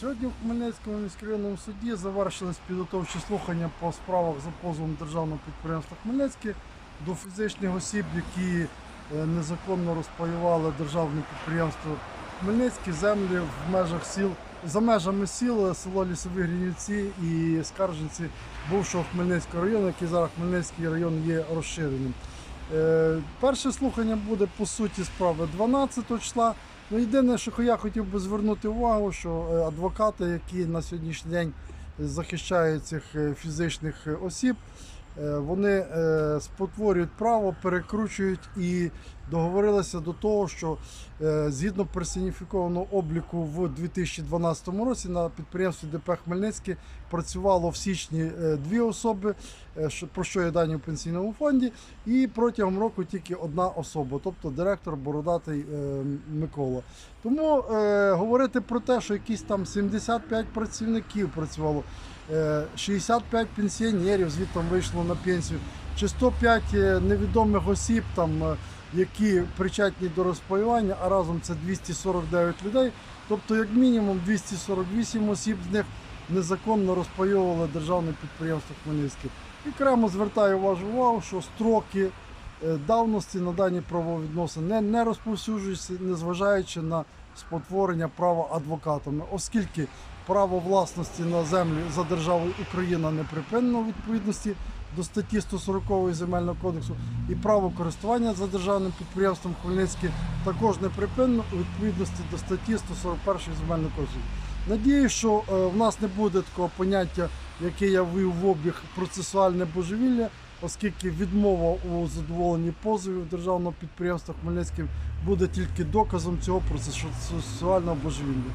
Сьогодні в Хмельницькому міськрайонному суді завершились підготовчі слухання по справах за позовом державного підприємства Хмельницьке до фізичних осіб, які е, незаконно розпаювали державне підприємство Хмельницьке землі в межах сіл за межами сіл село Лісові Гринівці і Скарженці бувшого Хмельницького району, який зараз Хмельницький район є розширеним. Е, Перше слухання буде по суті справи 12 числа. Ну, єдине, що я хотів би звернути увагу, що е, адвокати, які на сьогоднішній день захищають цих е, фізичних е, осіб, вони е, спотворюють право, перекручують і договорилися до того, що е, згідно персоніфікованого обліку в 2012 році на підприємстві ДП Хмельницьке працювало в січні е, дві особи, е, про що є дані в пенсійному фонді, і протягом року тільки одна особа, тобто директор Бородатий е, Микола. Тому е, говорити про те, що якісь там 75 працівників працювало, е, 65 пенсіонерів звідти вийшло на пенсію, чи 105 е, невідомих осіб, там, е, які причетні до розпаювання, а разом це 249 людей. Тобто, як мінімум, 248 осіб з них незаконно розпайовували державне підприємство Хмельницьке. І окремо звертаю вашу увагу, що строки е, давності на дані правовідносини не, не розповсюджуються, незважаючи на спотворення права адвокатами, оскільки право власності на землю за державою Україна не припинено у відповідності до статті 140 земельного кодексу, і право користування за державним підприємством Хмельницьке також не припинено у відповідності до статті 141 земельного кодексу. Надію, що е, в нас не буде такого поняття, яке я ввів в обіг процесуальне божевілля, оскільки відмова у задоволенні позовів державного підприємства Хмельницьке буде тільки доказом цього процесуального божевілля.